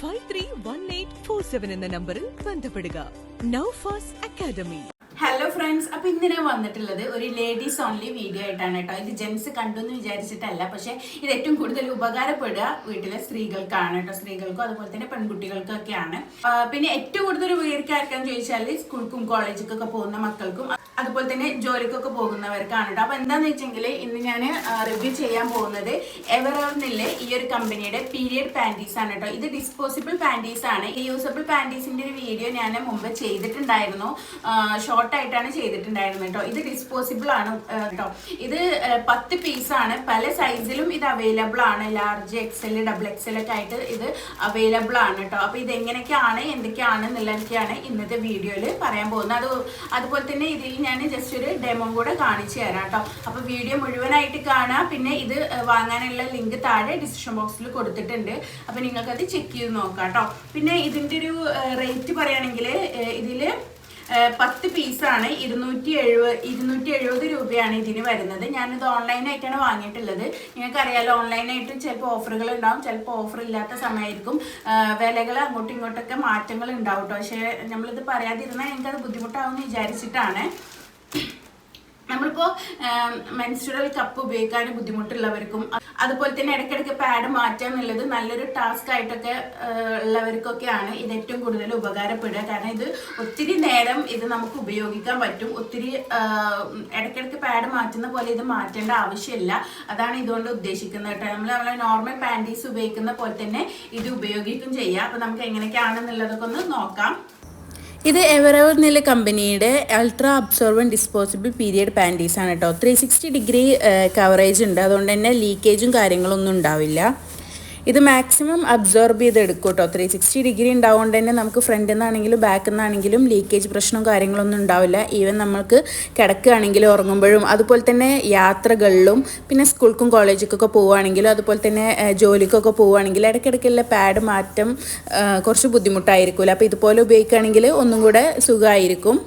five three one eight four seven എന്ന നമ്പറിൽ ബന്ധപ്പെടുക. നൌഫാസ് അക്കാദമി ഹലോ ഫ്രണ്ട്സ് അപ്പോൾ ഇന്ന് ഞാൻ വന്നിട്ടുള്ളത് ഒരു ലേഡീസ് ഓൺലി വീഡിയോ ആയിട്ടാണ് കേട്ടോ. ഇത് ജെൻസ് കണ്ടു എന്ന് വിചാരിച്ചിട്ടല്ല പക്ഷെ ഇത് ഏറ്റവും കൂടുതൽ ഉപകാരപ്പെടുക വീട്ടിലെ സ്ത്രീകൾക്കാണ് കേട്ടോ. സ്ത്രീകൾക്കും അതുപോലെ തന്നെ പെൺകുട്ടികൾക്കും ഒക്കെയാണ് പിന്നെ ഏറ്റവും കൂടുതൽ ഉപകരിക്കാർക്കാന്ന് ചോദിച്ചാൽ സ്കൂൾക്കും കോളേജിലേക്കൊക്കെ പോകുന്ന മക്കൾക്കും അതുപോലെ തന്നെ ജോലിക്കൊക്കെ പോകുന്നവർക്കാണ് കേട്ടോ. അപ്പോൾ എന്താന്ന് വെച്ചെങ്കിൽ ഇന്ന് ഞാൻ റിവ്യൂ ചെയ്യാൻ പോകുന്നത് എവറോർന്നിലെ ഈ ഒരു കമ്പനിയുടെ പീരിയഡ് പാന്റീസ് ആണ് കേട്ടോ. ഇത് ഡിസ്പോസിബിൾ പാന്റീസ് ആണ്. ഈ യൂസബിൾ പാന്റീസിന്റെ ഒരു വീഡിയോ ഞാൻ മുമ്പ് ചെയ്തിട്ടുണ്ടായിരുന്നു. ഷോർട്ട് ആയിട്ടാണ് ചെയ്തിട്ടുണ്ടായിരുന്നത് കേട്ടോ. ഇത് ഡിസ്പോസിബിൾ ആണ് കേട്ടോ. ഇത് പത്ത് പീസാണ് പല സൈസിലും ഇത് അവൈലബിൾ ആണ്. ലാർജ് എക്സൽ ഡബിൾ എക്സൽ ഒക്കെ ആയിട്ട് ഇത് അവൈലബിൾ ആണ് കേട്ടോ. അപ്പൊ ഇത് എങ്ങനെയൊക്കെയാണ് എന്തൊക്കെയാണ് എന്നുള്ളതൊക്കെയാണ് ഇന്നത്തെ വീഡിയോയിൽ പറയാൻ പോകുന്നത്. അത് അതുപോലെ തന്നെ ഇതിൽ ഞാൻ ജസ്റ്റ് ഒരു ഡെമോ കൂടെ കാണിച്ചു തരാം കേട്ടോ. അപ്പൊ വീഡിയോ മുഴുവനായിട്ട് കാണാം പിന്നെ ഇത് വാങ്ങാനുള്ള ലിങ്ക് താഴെ ഡിസ്ക്രിപ്ഷൻ ബോക്സിൽ കൊടുത്തിട്ടുണ്ട്. അപ്പൊ നിങ്ങൾക്കത് ചെക്ക് ചെയ്ത് നോക്കാം കേട്ടോ. പിന്നെ ഇതിന്റെ ഒരു റേറ്റ് പറയുകയാണെങ്കിൽ ഇതിൽ പത്ത് പീസാണ്. ഇരുന്നൂറ്റി എഴുപത് ഇരുന്നൂറ്റി എഴുപത് രൂപയാണ് ഇതിന് വരുന്നത്. ഞാനിത് ഓൺലൈനായിട്ടാണ് വാങ്ങിയിട്ടുള്ളത്. നിങ്ങൾക്കറിയാലോ ഓൺലൈനായിട്ട് ചിലപ്പോൾ ഓഫറുകൾ ഉണ്ടാവും. ചിലപ്പോൾ ഓഫർ ഇല്ലാത്ത സമയമായിരിക്കും. വിലകൾ അങ്ങോട്ടും ഇങ്ങോട്ടൊക്കെ മാറ്റങ്ങൾ ഉണ്ടാവും കേട്ടോ പക്ഷേ നമ്മളിത് പറയാതിരുന്നാൽ എനിക്കത് ബുദ്ധിമുട്ടാവുമെന്ന് വിചാരിച്ചിട്ടാണ്. നമ്മളിപ്പോ മെൻസ്ട്രൽ കപ്പ് ഉപയോഗിക്കാൻ ബുദ്ധിമുട്ടുള്ളവർക്കും അതുപോലെ തന്നെ ഇടയ്ക്കിടയ്ക്ക് പാഡ് മാറ്റുക എന്നുള്ളത് നല്ലൊരു ടാസ്ക് ആയിട്ടൊക്കെ ഉള്ളവർക്കൊക്കെയാണ് ഇത് ഏറ്റവും കൂടുതൽ ഉപകാരപ്പെടുക. കാരണം ഇത് ഒത്തിരി നേരം ഇത് നമുക്ക് ഉപയോഗിക്കാൻ പറ്റും. ഒത്തിരി ഇടയ്ക്കിടയ്ക്ക് പാഡ് മാറ്റുന്ന പോലെ ഇത് മാറ്റേണ്ട ആവശ്യമില്ല. അതാണ് ഇതുകൊണ്ട് ഉദ്ദേശിക്കുന്നത് കേട്ടോ. നമ്മൾ നമ്മളെ നോർമൽ പാന്റീസ് ഉപയോഗിക്കുന്ന പോലെ തന്നെ ഇത് ഉപയോഗിക്കും ചെയ്യാം. അപ്പം നമുക്ക് എങ്ങനെയൊക്കെയാണെന്നുള്ളതൊക്കെ ഒന്ന് നോക്കാം. ഇത് എവറവർ നില കമ്പനിയുടെ ultra absorbent disposable period panties ആണ് കേട്ടോ. ത്രീ സിക്സ്റ്റി ഡിഗ്രി കവറേജ് ഉണ്ട്. അതുകൊണ്ട് തന്നെ ലീക്കേജും കാര്യങ്ങളൊന്നും ഉണ്ടാവില്ല. ഇത് മാക്സിമം അബ്സോർബ് ചെയ്ത് എടുക്കും കേട്ടോ ത്രീ സിക്സ്റ്റി ഡിഗ്രി ഉണ്ടാവുകൊണ്ട് തന്നെ നമുക്ക് ഫ്രണ്ടിൽ നിന്നാണെങ്കിലും ബാക്കിൽ നിന്നാണെങ്കിലും ലീക്കേജ് പ്രശ്നവും കാര്യങ്ങളൊന്നും ഉണ്ടാവില്ല. ഈവൻ നമ്മൾക്ക് കിടക്കുകയാണെങ്കിലും ഉറങ്ങുമ്പോഴും അതുപോലെ തന്നെ യാത്രകളിലും പിന്നെ സ്കൂൾക്കും കോളേജിലേക്കൊക്കെ പോവുകയാണെങ്കിലും അതുപോലെ തന്നെ ജോലിക്കൊക്കെ പോവുകയാണെങ്കിൽ ഇടയ്ക്കിടയ്ക്കുള്ള പാഡ് മാറ്റം കുറച്ച് ബുദ്ധിമുട്ടായിരിക്കുമല്ലോ അപ്പോൾ ഇതുപോലെ ഉപയോഗിക്കുകയാണെങ്കിൽ ഒന്നും കൂടെ സുഖമായിരിക്കും.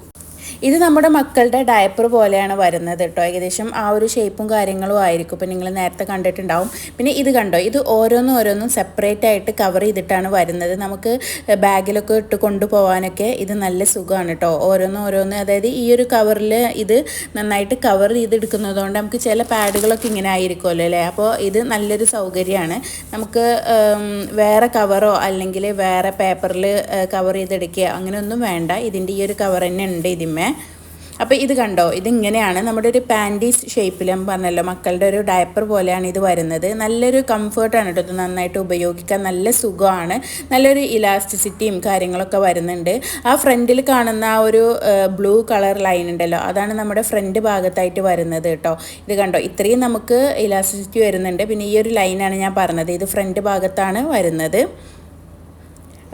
ഇത് നമ്മുടെ മക്കളുടെ ഡയപ്പർ പോലെയാണ് വരുന്നത് കേട്ടോ ഏകദേശം ആ ഒരു ഷേപ്പും കാര്യങ്ങളും ആയിരിക്കും. ഇപ്പം നിങ്ങൾ നേരത്തെ കണ്ടിട്ടുണ്ടാവും. പിന്നെ ഇത് കണ്ടോ? ഇത് ഓരോന്നും ഓരോന്നും സെപ്പറേറ്റ് ആയിട്ട് കവർ ചെയ്തിട്ടാണ് വരുന്നത്. നമുക്ക് ബാഗിലൊക്കെ ഇട്ട് കൊണ്ടുപോകാനൊക്കെ ഇത് നല്ല സുഖമാണ് കേട്ടോ ഓരോന്നും ഓരോന്നും അതായത് ഈ ഒരു കവറിൽ ഇത് നന്നായിട്ട് കവർ ചെയ്തെടുക്കുന്നതുകൊണ്ട് നമുക്ക് ചില പാഡുകളൊക്കെ ഇങ്ങനെ ആയിരിക്കുമല്ലോ അല്ലേ? അപ്പോൾ ഇത് നല്ലൊരു സൗകര്യമാണ്. നമുക്ക് വേറെ കവറോ അല്ലെങ്കിൽ വേറെ പേപ്പറിൽ കവർ ചെയ്തെടുക്കുക അങ്ങനെയൊന്നും വേണ്ട. ഇതിന്റെ ഈ ഒരു കവർ തന്നെ ഉണ്ട് ഇതിന്മേ. അപ്പോൾ ഇത് കണ്ടോ? ഇതിങ്ങനെയാണ് നമ്മുടെ ഒരു പാന്റീസ് ഷേപ്പിൽ ഞാൻ പറഞ്ഞല്ലോ മക്കളുടെ ഒരു ഡയപ്പർ പോലെയാണ് ഇത് വരുന്നത്. നല്ലൊരു കംഫർട്ടാണ് കേട്ടോ ഇത് നന്നായിട്ട് ഉപയോഗിക്കാൻ. നല്ല സുഖമാണ്. നല്ലൊരു ഇലാസ്റ്റിസിറ്റിയും കാര്യങ്ങളൊക്കെ വരുന്നുണ്ട്. ആ ഫ്രണ്ടിൽ കാണുന്ന ആ ഒരു ബ്ലൂ കളർ ലൈൻ ഉണ്ടല്ലോ അതാണ് നമ്മുടെ ഫ്രണ്ട് ഭാഗത്തായിട്ട് വരുന്നത് കേട്ടോ. ഇത് കണ്ടോ? ഇത്രയും നമുക്ക് ഇലാസ്റ്റിസിറ്റി വരുന്നുണ്ട്. പിന്നെ ഈ ഒരു ലൈനാണ് ഞാൻ പറഞ്ഞത്. ഇത് ഫ്രണ്ട് ഭാഗത്താണ് വരുന്നത്.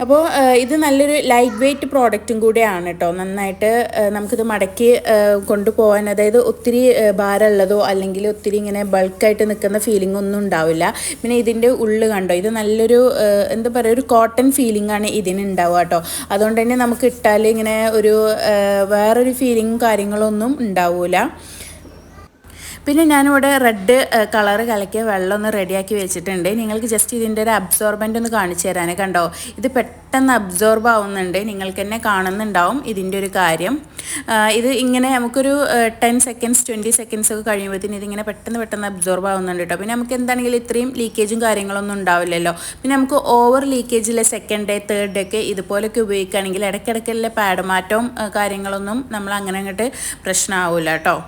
അപ്പോൾ ഇത് നല്ലൊരു ലൈറ്റ് വെയ്റ്റ് പ്രോഡക്റ്റും കൂടിയാണ് കേട്ടോ നന്നായിട്ട് നമുക്കിത് മടക്കി കൊണ്ടുപോകാൻ അതായത് ഒത്തിരി ഭാരമുള്ളതോ അല്ലെങ്കിൽ ഒത്തിരി ഇങ്ങനെ ബൾക്കായിട്ട് നിൽക്കുന്ന ഫീലിംഗ് ഒന്നും ഉണ്ടാവില്ല. പിന്നെ ഇതിന്റെ ഉള്ളു കണ്ടോ? ഇത് നല്ലൊരു എന്താ പറയുക ഒരു കോട്ടൺ ഫീലിംഗ് ആണ് ഇതിന് ഉണ്ടാവുക കേട്ടോ അതുകൊണ്ട് തന്നെ നമുക്ക് ഇട്ടാൽ ഇങ്ങനെ ഒരു വേറൊരു ഫീലിങ്ങും കാര്യങ്ങളൊന്നും ഉണ്ടാവില്ല പിന്നെ ഞാനിവിടെ റെഡ് കളർ കലക്കിയ വെള്ളം ഒന്ന് റെഡിയാക്കി വെച്ചിട്ടുണ്ട്. നിങ്ങൾക്ക് ജസ്റ്റ് ഇതിന്റെ ഒരു അബ്സോർബന്റ് ഒന്ന് കാണിച്ചു തരാനേ കണ്ടോ? ഇത് പെട്ടെന്ന് അബ്സോർബ് ആവുന്നുണ്ട്. നിങ്ങൾക്ക് തന്നെ കാണുന്നുണ്ടാവും ഇതിന്റെ ഒരു കാര്യം. ഇത് ഇങ്ങനെ നമുക്കൊരു ടെൻ സെക്കൻഡ്സ് ട്വന്റി സെക്കൻഡ്സ് ഒക്കെ കഴിയുമ്പോഴത്തേന് ഇതിങ്ങനെ പെട്ടെന്ന് പെട്ടെന്ന് അബ്സോർബ് ആവുന്നുണ്ട് കേട്ടോ പിന്നെ നമുക്ക് എന്താണെങ്കിലും ഇത്രയും ലീക്കേജും കാര്യങ്ങളൊന്നും ഉണ്ടാവില്ലല്ലോ. പിന്നെ നമുക്ക് ഓവർ ലീക്കേജിലെ സെക്കൻഡ് ഡേ തേർഡ് ഡേ ഒക്കെ ഇതുപോലൊക്കെ ഉപയോഗിക്കുകയാണെങ്കിൽ ഇടയ്ക്കിടയ്ക്കുള്ള പാഡ് മാറ്റവും കാര്യങ്ങളൊന്നും നമ്മൾ അങ്ങനെ അങ്ങോട്ട് പ്രശ്നമാവില്ല കേട്ടോ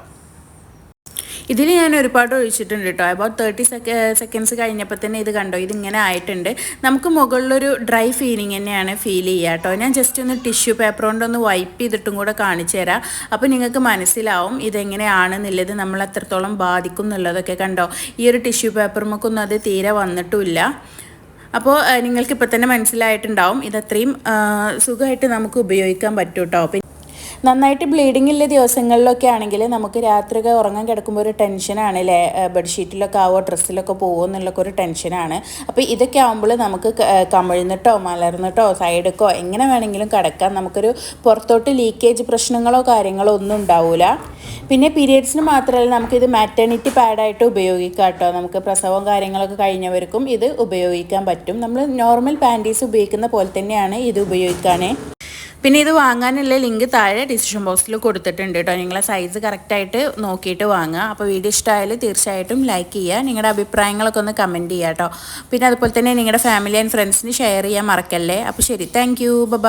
ഇതിൽ ഞാൻ ഒരുപാട് ഒഴിച്ചിട്ടുണ്ട് കേട്ടോ. അബൌട്ട് തേർട്ടി സെക്ക സെക്കൻഡ്സ് കഴിഞ്ഞപ്പോൾ തന്നെ ഇത് കണ്ടോ? ഇതിങ്ങനെ ആയിട്ടുണ്ട്. നമുക്ക് മുകളിലൊരു ഡ്രൈ ഫീലിംഗ് തന്നെയാണ് ഫീൽ ചെയ്യുക കേട്ടോ. ഞാൻ ജസ്റ്റ് ഒന്ന് ടിഷ്യൂ പേപ്പർ കൊണ്ടൊന്ന് വൈപ്പ് ചെയ്തിട്ടും കൂടെ കാണിച്ചു തരാം. അപ്പോൾ നിങ്ങൾക്ക് മനസ്സിലാവും ഇതെങ്ങനെയാണെന്നുള്ളത് നമ്മൾ എത്രത്തോളം ബാധിക്കും എന്നുള്ളതൊക്കെ കണ്ടോ. ഈ ഒരു ടിഷ്യൂ പേപ്പറുമൊക്കൊന്നും അത് തീരെ വന്നിട്ടുമില്ല. അപ്പോൾ നിങ്ങൾക്ക് ഇപ്പോൾ തന്നെ മനസ്സിലായിട്ടുണ്ടാവും. ഇതത്രയും സുഖമായിട്ട് നമുക്ക് ഉപയോഗിക്കാൻ പറ്റും കേട്ടോ. നന്നായിട്ട് ബ്ലീഡിംഗ് ഉള്ള ദിവസങ്ങളിലൊക്കെ ആണെങ്കിൽ നമുക്ക് രാത്രിയൊക്കെ ഉറങ്ങാൻ കിടക്കുമ്പോൾ ഒരു ടെൻഷനാണ് അല്ലേ? ബെഡ്ഷീറ്റിലൊക്കെ ആവോ ഡ്രസ്സിലൊക്കെ പോകുമോ എന്നുള്ളൊക്കെ ഒരു ടെൻഷനാണ് അപ്പോൾ ഇതൊക്കെ ആകുമ്പോൾ നമുക്ക് കമിഴ്ന്നിട്ടോ മലർന്നിട്ടോ സൈഡൊക്കെ എങ്ങനെ വേണമെങ്കിലും കിടക്കാം. നമുക്കൊരു പുറത്തോട്ട് ലീക്കേജ് പ്രശ്നങ്ങളോ കാര്യങ്ങളോ ഒന്നും ഉണ്ടാവില്ല പിന്നെ പീരിയഡ്സിന് മാത്രമല്ല നമുക്കിത് മാറ്റേണിറ്റി പാഡായിട്ട് ഉപയോഗിക്കാം കേട്ടോ. നമുക്ക് പ്രസവം കാര്യങ്ങളൊക്കെ കഴിഞ്ഞവർക്കും ഇത് ഉപയോഗിക്കാൻ പറ്റും. നമ്മൾ നോർമൽ പാന്റീസ് ഉപയോഗിക്കുന്ന പോലെ തന്നെയാണ് ഇത് ഉപയോഗിക്കാനേ പിന്നെ ഇത് വാങ്ങാനുള്ള ലിങ്ക് താഴെ ഡിസ്ക്രിപ്ഷൻ ബോക്സിൽ കൊടുത്തിട്ടുണ്ട് കേട്ടോ. നിങ്ങളെ സൈസ് കറക്റ്റായിട്ട് നോക്കിയിട്ട് വാങ്ങുക. അപ്പോൾ വീഡിയോ ഇഷ്ടമായാൽ തീർച്ചയായിട്ടും ലൈക്ക് ചെയ്യുക. നിങ്ങളുടെ അഭിപ്രായങ്ങളൊക്കെ ഒന്ന് കമന്റ് ചെയ്യുക കേട്ടോ. പിന്നെ അതുപോലെ തന്നെ നിങ്ങളുടെ ഫാമിലി ആൻഡ് ഫ്രണ്ട്സിന് ഷെയർ ചെയ്യാൻ മറക്കല്ലേ. അപ്പോൾ ശരി താങ്ക് യു ബൈ